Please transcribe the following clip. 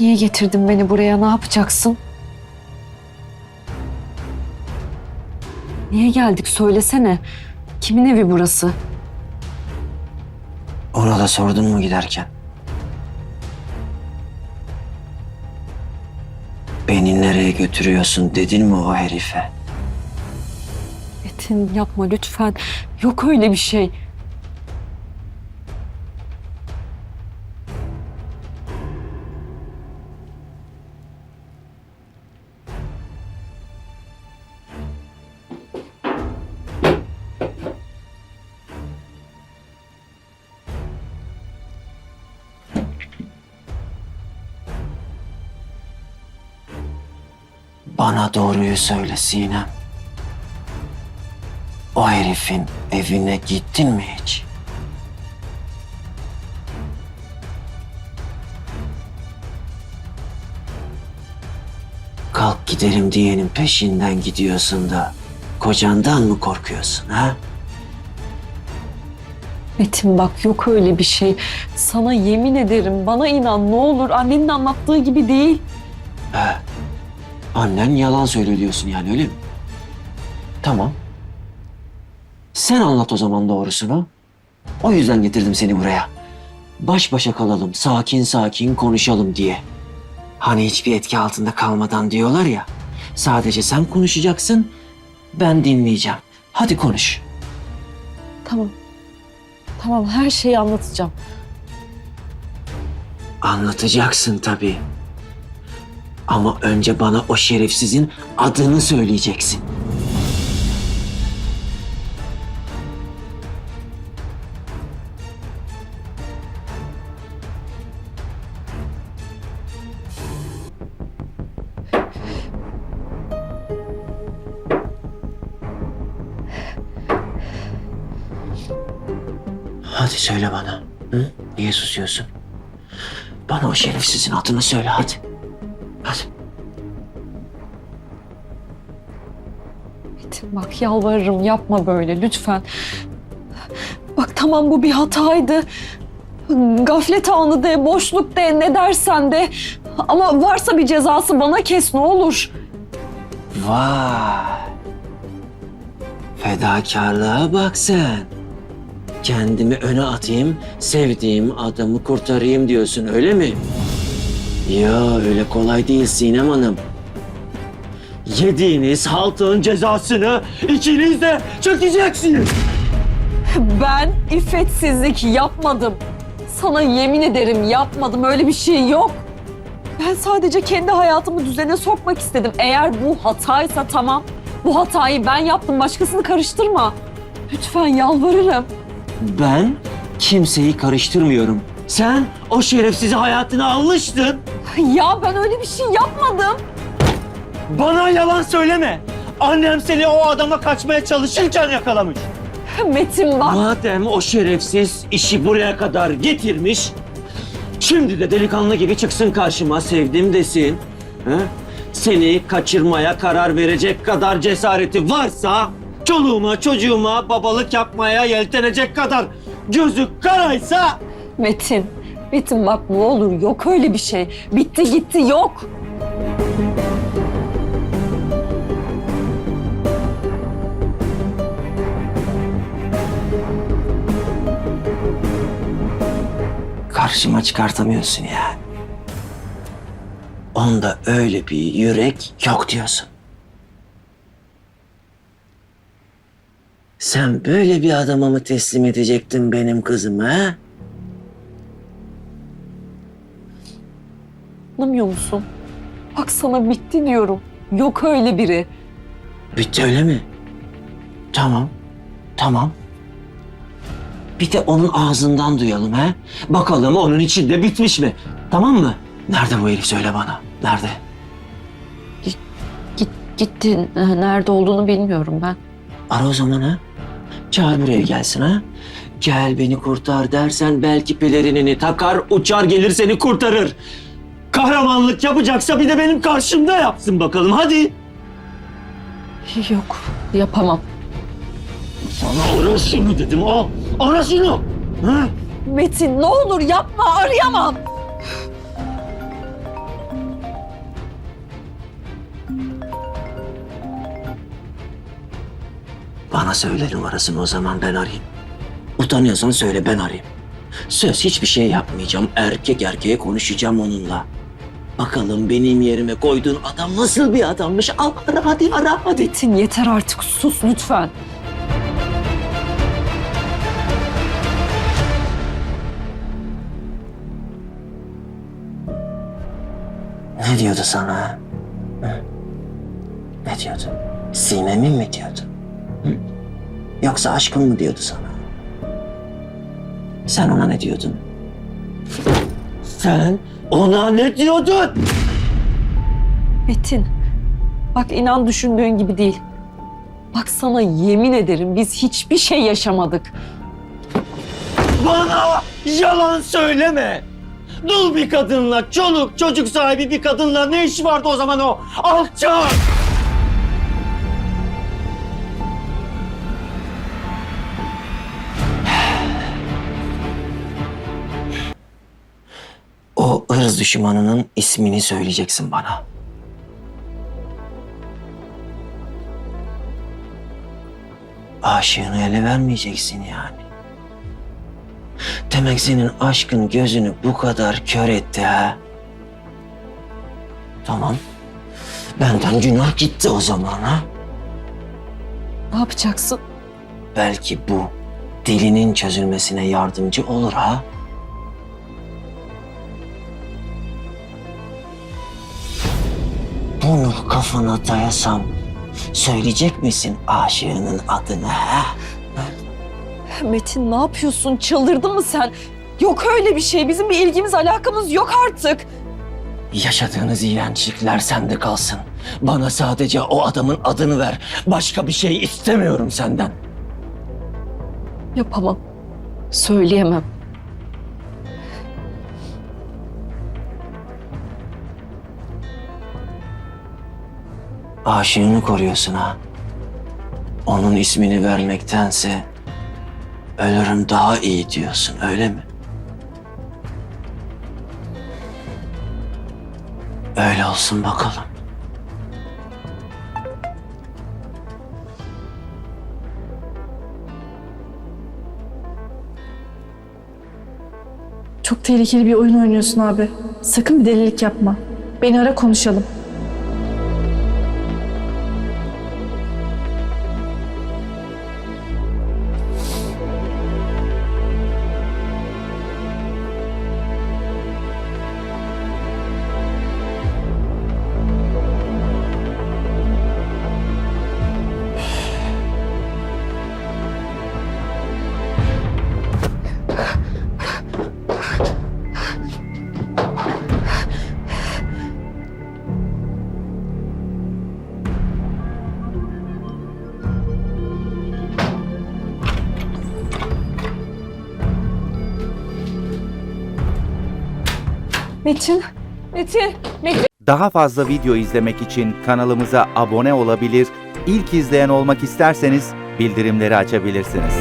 Niye getirdin beni buraya? Ne yapacaksın? Niye geldik? Söylesene. Kimin evi burası? Ona da sordun mu giderken? Beni nereye götürüyorsun dedin mi o herife? Metin yapma lütfen. Yok öyle bir şey. Bana doğruyu söyle Sinem. O herifin evine gittin mi hiç? Kalk gidelim diyenin peşinden gidiyorsun da kocandan mı korkuyorsun ha? Metin bak yok öyle bir şey. Sana yemin ederim bana inan ne olur annenin anlattığı gibi değil. He. Annen yalan söylüyor diyorsun yani öyle mi? Tamam. Sen anlat o zaman doğrusunu. O yüzden getirdim seni buraya. Baş başa kalalım, sakin sakin konuşalım diye. Hani hiçbir etki altında kalmadan diyorlar ya. Sadece sen konuşacaksın, ben dinleyeceğim. Hadi konuş. Tamam. Tamam her şeyi anlatacağım. Anlatacaksın tabii. Ama önce bana o şerefsizin adını söyleyeceksin. Hadi söyle bana. Hı? Niye susuyorsun? Bana o şerefsizin adını söyle hadi. Bak yalvarırım yapma böyle lütfen. Bak tamam bu bir hataydı. Gaflet anı de, boşluk de, ne dersen de. Ama varsa bir cezası bana kes ne olur. Vay. Fedakarlığa bak sen. Kendimi öne atayım, sevdiğim adamı kurtarayım diyorsun öyle mi? Ya öyle kolay değil Sinem Hanım. Yediğiniz haltın cezasını ikiniz de çekeceksiniz. Ben iffetsizlik yapmadım. Sana yemin ederim yapmadım. Öyle bir şey yok. Ben sadece kendi hayatımı düzene sokmak istedim. Eğer bu hataysa tamam. Bu hatayı ben yaptım. Başkasını karıştırma. Lütfen yalvarırım. Ben kimseyi karıştırmıyorum. Sen o şerefsizi hayatına almıştın. Ya ben öyle bir şey yapmadım. Bana yalan söyleme. Annem seni o adama kaçmaya çalışırken yakalamış. Metin bak. Madem o şerefsiz işi buraya kadar getirmiş, şimdi de delikanlı gibi çıksın karşıma sevdim desin. He? Seni kaçırmaya karar verecek kadar cesareti varsa, çoluğuma çocuğuma babalık yapmaya yeltenecek kadar gözü karaysa Metin. Metin bak ne olur yok öyle bir şey. Bitti gitti yok. Karşıma çıkartamıyorsun yani. Onda öyle bir yürek yok diyorsun. Sen böyle bir adama mı teslim edecektin benim kızımı ha? Anlamıyor musun? Bak sana bitti diyorum. Yok öyle biri. Bitti öyle mi? Tamam, tamam. Bir de onun ağzından duyalım ha? Bakalım onun içinde bitmiş mi? Tamam mı? Nerede bu herif söyle bana. Nerede? Git, gitti. Nerede olduğunu bilmiyorum ben. Ara o zaman ha. Çağır buraya gelsin ha. Gel beni kurtar dersen belki pelerinini takar uçar gelir seni kurtarır. Kahramanlık yapacaksa bir de benim karşımda yapsın bakalım hadi. Yok yapamam. Sana ara şunu dedim al. Ara şunu. Hı? Metin ne olur yapma arayamam. Bana söyle numarasını o zaman ben arayayım. Utanıyorsan söyle ben arayayım. Söz hiçbir şey yapmayacağım. Erkek erkeğe konuşacağım onunla. Bakalım benim yerime koyduğun adam nasıl bir adammış. Al ara hadi ara hadi. Metin yeter artık sus lütfen. Ne diyordu sana? Hı? Ne diyordu? Sinem'in mi diyordu? Hı? Yoksa aşkın mı diyordu sana? Sen ona ne diyordun? Sen ona ne diyordun? Metin bak inan düşündüğün gibi değil. Bak sana yemin ederim biz hiçbir şey yaşamadık. Bana yalan söyleme. Dul bir kadınla, çoluk çocuk sahibi bir kadınla ne işi vardı o zaman o alçak? O ırz düşmanının ismini söyleyeceksin bana. Aşığını ele vermeyeceksin yani. Demek senin aşkın gözünü bu kadar kör etti ha. Tamam. Benden günah gitti o zaman ha. Ne yapacaksın? Belki bu dilinin çözülmesine yardımcı olur ha. Bunu kafana dayasam söyleyecek misin aşığının adını ha? Metin ne yapıyorsun? Çıldırdın mı sen? Yok öyle bir şey. Bizim bir ilgimiz alakamız yok artık. Yaşadığınız iğrençlikler sende kalsın. Bana sadece o adamın adını ver. Başka bir şey istemiyorum senden. Yapamam. Söyleyemem. Aşığını koruyorsun ha. Onun ismini vermektense ölürüm daha iyi diyorsun öyle mi? Öyle olsun bakalım. Çok tehlikeli bir oyun oynuyorsun abi. Sakın bir delilik yapma. Beni ara konuşalım. Metin. Metin. Metin. Daha fazla video izlemek için kanalımıza abone olabilir, ilk izleyen olmak isterseniz bildirimleri açabilirsiniz.